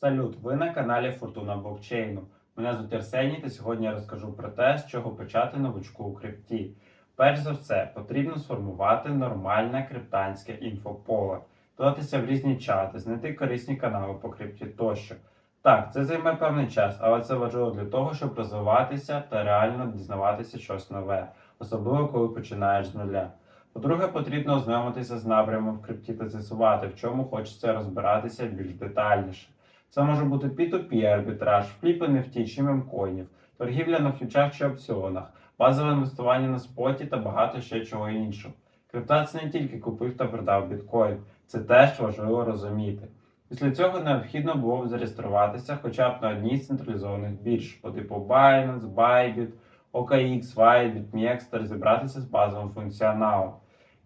Салют! Ви на каналі Фортуна Блокчейну. Мене звуть Арсеній, та сьогодні я розкажу про те, з чого почати новичку у крипті. Перш за все, потрібно сформувати нормальне криптанське інфополе, додатися в різні чати, знайти корисні канали по крипті тощо. Так, це займе певний час, але це важливо для того, щоб розвиватися та реально дізнаватися щось нове, особливо коли починаєш з нуля. По-друге, потрібно ознайомитися з напрямом в крипті та з'ясувати, в чому хочеться розбиратися більш детальніше. Це може бути P2P арбітраж, фліпи NFT чи мемкоїнів, торгівля на фьючах чи опціонах, базове інвестування на споті та багато ще чого іншого. Крипта це не тільки купив та продав біткоін, це теж важливо розуміти. Після цього необхідно було б зареєструватися хоча б на одній з централізованих бірж по типу Binance, Bybit, OKX, Wire, BitMEX та розібратися з базовим функціоналом.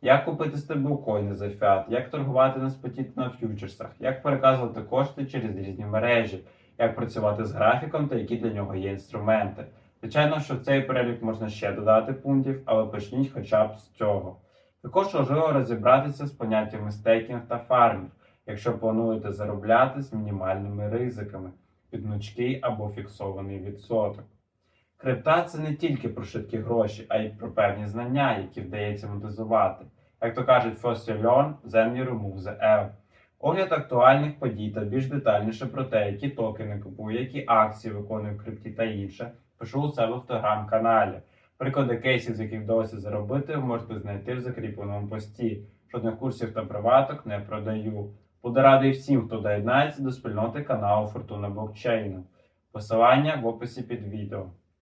Як купити стейблкоїни за фіат, як торгувати на споті та на ф'ючерсах, як переказувати кошти через різні мережі, як працювати з графіком та які для нього є інструменти. Звичайно, що в цей перелік можна ще додати пунктів, але почніть хоча б з цього. Також важливо розібратися з поняттями стейкінг та фармінг, якщо плануєте заробляти з мінімальними ризиками під гнучкий або фіксований відсоток. Крипта це не тільки про швидкі гроші, а й про певні знання, які вдається монетизувати. Як то кажуть, first you learn, then you remove. Огляд актуальних подій та більш детальніше про те, які токени купую, які акції виконую в крипті та інше, пишу у себе в телеграм-каналі. Приклади кейсів, з яких вдалося заробити, можете знайти в закріпленому пості. Жодних курсів та приваток не продаю. Буду радий всім, хто доєднається до спільноти каналу Фортуна Блокчейну. Посилання в описі під відео.